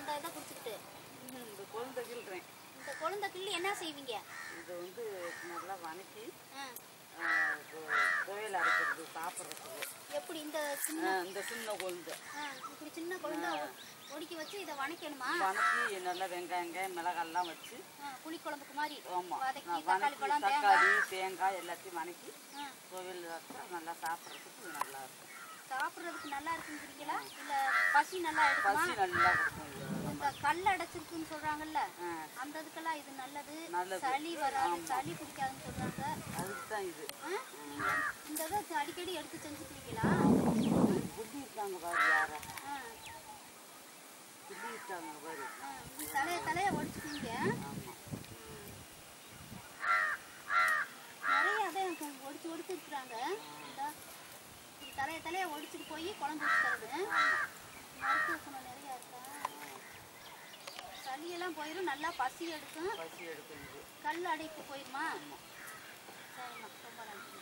இந்த இதை குடிச்சுக்கிட்டு ம், இந்த கொழுந்த கிள்றேன். இந்த கொழுந்த கிள்ளி என்ன செய்வீங்க? இது வந்து நல்லா வணக்கி ஆ, ஆ, கொ- துவையல் அரைக்கிறது சாப்பிட்றதுக்கு. எப்படி இந்த சின்ன இந்த சின்ன கொழுந்து. இப்படி சின்ன கொழுந்த ஒடுக்கி வச்சு இதை வணக்கணுமா? வணக்கி நல்லா வெங்காயங்க மிளகால்லாம் வச்சு. புளிக்குழம்புக்கு மாதிரி. ஆமாம் வணக்கி தக்காளி தேங்காய். எல்லாத்தையும் வணக்கி வச்சா நல்லா சாப்பிட்றதுக்கு நல்லா இருக்கும். சாப்பிடுறதுக்கு நல்லா இருக்குங்கிறீங்களா? இல்ல பசி நல்லா எடுக்குமா பசி நல்லா. இந்த கல் அடைச்சிருக்குன்னு சொல்றாங்கல்ல அந்த இதுக்கெல்லாம் இது நல்லது. சளி வராது சளி பிடிக்காதுன்னு சொல்றாங்க. அதுக்கு தான் இது இந்த இதை அடிக்கடி எடுத்து செஞ்சுக்கிறீங்களா? புள்ளி இருக்காங்க பாரு யார. இருக்காங்க பாரு. தலைய தலைய ஒடிச்சுக்குவீங்க ஆமாம் நிறைய அதை ஒடிச்சு ஒடிச்சு இருக்கிறாங்க தலைய தலைய ஒடிச்சிட்டு போய் குழம்பு வச்சுக்கிறது. மருத்துவ குணம் நிறைய இருக்கா சளியெல்லாம் போயிடும் நல்லா பசி எடுக்கும். பசி எடுக்கும் கல் அடைப்பு போயிருமா? சரிம்மா ரொம்ப நன்றி.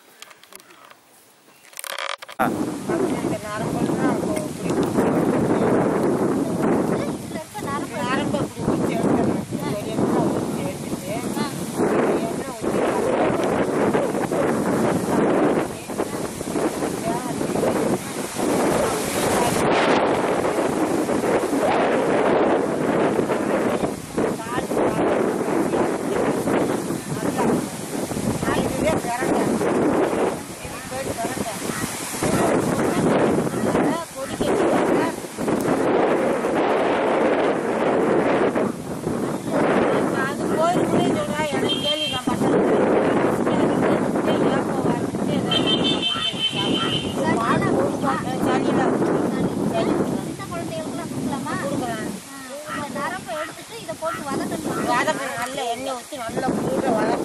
போட்டு வதக்கணும். வதக்கணும். நல்லா எண்ணெய் ஊற்றி நல்லா கூட வதக்கணும்.